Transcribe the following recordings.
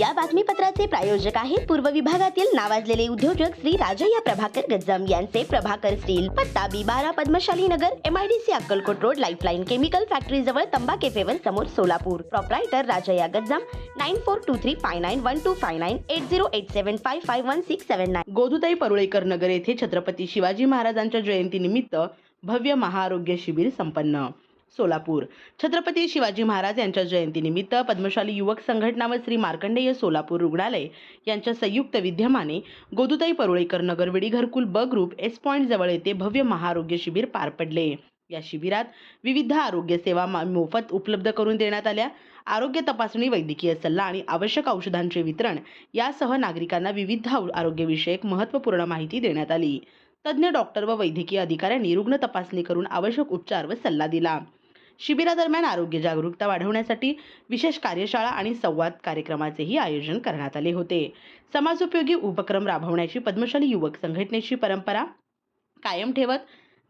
या बातमीपत्राचे प्रायोजक आहेत पूर्व विभागातील नावाजलेले उद्योजक श्री राजय्या प्रभाकर गज्जम यांचे प्रभाकर स्टील पत्ता बी बारा Padmashali Nagar MIDC Akkalkot road lifeline chemical factory जवळ तंबा केफेवर समोर Solapur. Proprietor Rajayya Gajjam nine four two three five nine one two five nine eight zero eight seven five five one six seven nine Godhutai Parulekar Nagar येथे छत्रपती शिवाजी महाराजांच्या जयंतीनिमित्त भव्य महाआरोग्य शिबिर संपन्न. सोलापूर. छत्रपती शिवाजी महाराज यांच्या जयंतीनिमित्त पद्मशाली युवक संघटना व श्री मार्कंडेय सोलापूर रुग्णालय यांच्या संयुक्त विद्यमाने गोदुताई परुळेकर नगरवेडी घरकुल ब ग्रुप एस पॉईंट जवळ येथे भव्य महाआरोग्य शिबिर पार पडले. या शिबिरात विविध आरोग्य सेवा मा- मोफत उपलब्ध करून देण्यात आल्या. आरोग्य तपासणी वैद्यकीय सल्ला आणि आवश्यक औषधांचे वितरण यासह नागरिकांना विविध आरोग्यविषयक महत्त्वपूर्ण माहिती देण्यात आली. तज्ज्ञ डॉक्टर व वैद्यकीय अधिकाऱ्यांनी रुग्ण तपासणी करून आवश्यक उपचार व सल्ला दिला. शिबिरादरम्यान आरोग्य जागरूकता वाढवण्यासाठी विशेष कार्यशाळा आणि संवाद कार्यक्रमाचेही आयोजन करण्यात आले होते. समाजोपयोगी उपक्रम राबवण्याची पद्मशाली युवक संघटनेची परंपरा कायम ठेवत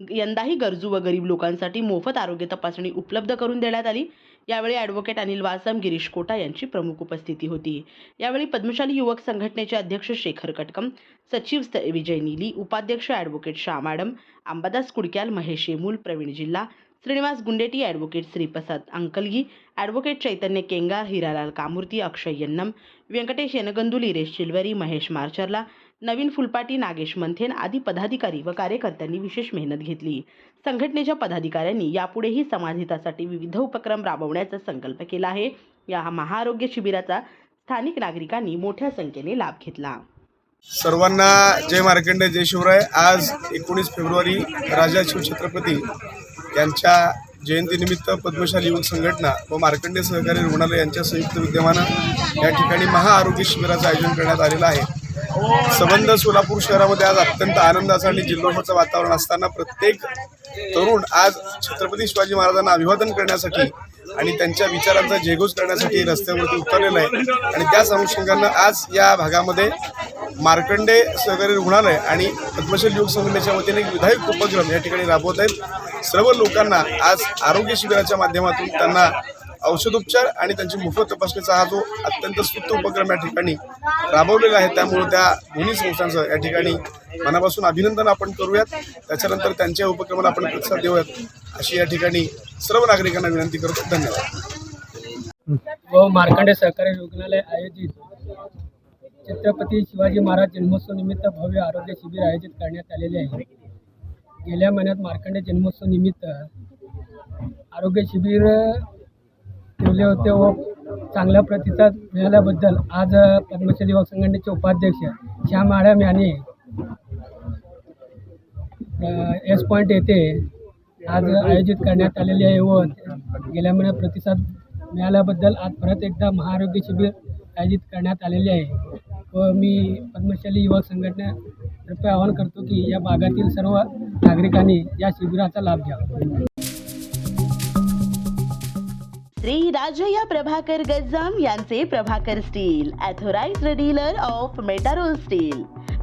यंदाही गरजू व गरीब लोकांसाठी मोफत आरोग्य तपासणी उपलब्ध करून देण्यात आली. यावेळी ॲडव्होकेट अनिल वासम गिरीश कोटा यांची प्रमुख उपस्थिती होती. यावेळी पद्मशाली युवक संघटनेचे अध्यक्ष शेखर कटकम सचिव विजय नीली उपाध्यक्ष ॲडव्होकेट शाह मॅडम अंबादास कुडक्याल महेश येमूल प्रवीण जिल्हा श्रीनिवास गुंडेटी ॲडव्होकेट श्रीप्रसाद अंकलगी ॲडव्होकेट चैतन्य केंगार हिरालाल कामूर्ती अक्षय यन्नम व्यंकटेश येनगंदुली रेश चिलवरी महेश मार्चरला नवीन फुलपाटी नागेश मंथेन आदी पदाधिकारी व कार्यकर्त्यांनी विशेष मेहनत घेतली. संघटनेच्या पदाधिकाऱ्यांनी यापुढेही समाजहितासाठी विविध उपक्रम राबवण्याचा संकल्प केला आहे. या महाआरोग्य शिबिराचा स्थानिक नागरिकांनी मोठ्या संख्येने लाभ घेतला. सर्वांना जय मार्कंडे जय शिवराय. आज एकोणीस फेब्रुवारी राजा शिवछत्रपती यांच्या जयंतीनिमित्त पद्मशाली युवक संघटना व मार्कंडे सहकारी रुग्णालय यांच्या संयुक्त विद्यमानं या ठिकाणी महाआरोग्य शिबिराचं आयोजन करण्यात आलेलं आहे. संबंध सोलापूर शहरामध्ये आज अत्यंत आनंदाचं आणि जिल्होत्सवाचं वातावरण असताना प्रत्येक तरुण आज छत्रपती शिवाजी महाराजांना अभिवादन करण्यासाठी आणि त्यांच्या विचारांचा जेगोज करण्यासाठी रस्त्यावरती उतरलेलं आहे. आणि त्याच अनुषंगानं आज या भागामध्ये मार्कंडे सहकारी रुग्णालय आणि पद्मश्री योग संघटनेच्या वतीने एक विधायक उपक्रम या ठिकाणी राबवत आहेत. सर्व लोकांना आज आरोग्य शिबिराच्या माध्यमातून त्यांना औषधोपचार आणि त्यांची मोफत तपासणीचा हा जो अत्यंत स्तुत्त उपक्रम या ठिकाणी राबवलेला आहे त्यामुळे त्या दोन्ही संस्थांचं या ठिकाणी मनापासून अभिनंदन आपण करूयात. त्याच्यानंतर त्यांच्या उपक्रमाला आपण प्रतिसाद देऊयात अशी या ठिकाणी सर्व नागरिकांना विनंती करतो. धन्यवाद. व मार्कंडे सहकारी रुग्णालय आयोजित छत्रपती शिवाजी महाराज जन्मोत्सव निमित्त भव्य आरोग्य शिबिर आयोजित करण्यात आलेले आहे. गेल्या महिन्यात मार्कंडे जन्मोत्सव निमित्त आरोग्य शिबिर ठेवले होते व चांगला प्रतिसाद मिळाल्याबद्दल आज पद्मश्री युवक संघटनेचे उपाध्यक्ष श्याम मॅडम यांनी एस पॉईंट येथे आज आयोजित करण्यात आलेले आहे व गेल्या महिन्यात प्रतिसाद मिळाल्याबद्दल आज परत एकदा महाआरोग्य शिबिर आयोजित करण्यात आलेले आहे. व मी पद्मशाली युवक संघटनेतर्फे आवाहन करतो की या भागातील सर्व नागरिकांनी या शिबिराचा लाभ घ्यावा. श्री राजया प्रभाकर गज्जाम यांचे Prabhakar steel authorised dealer of Metarol steel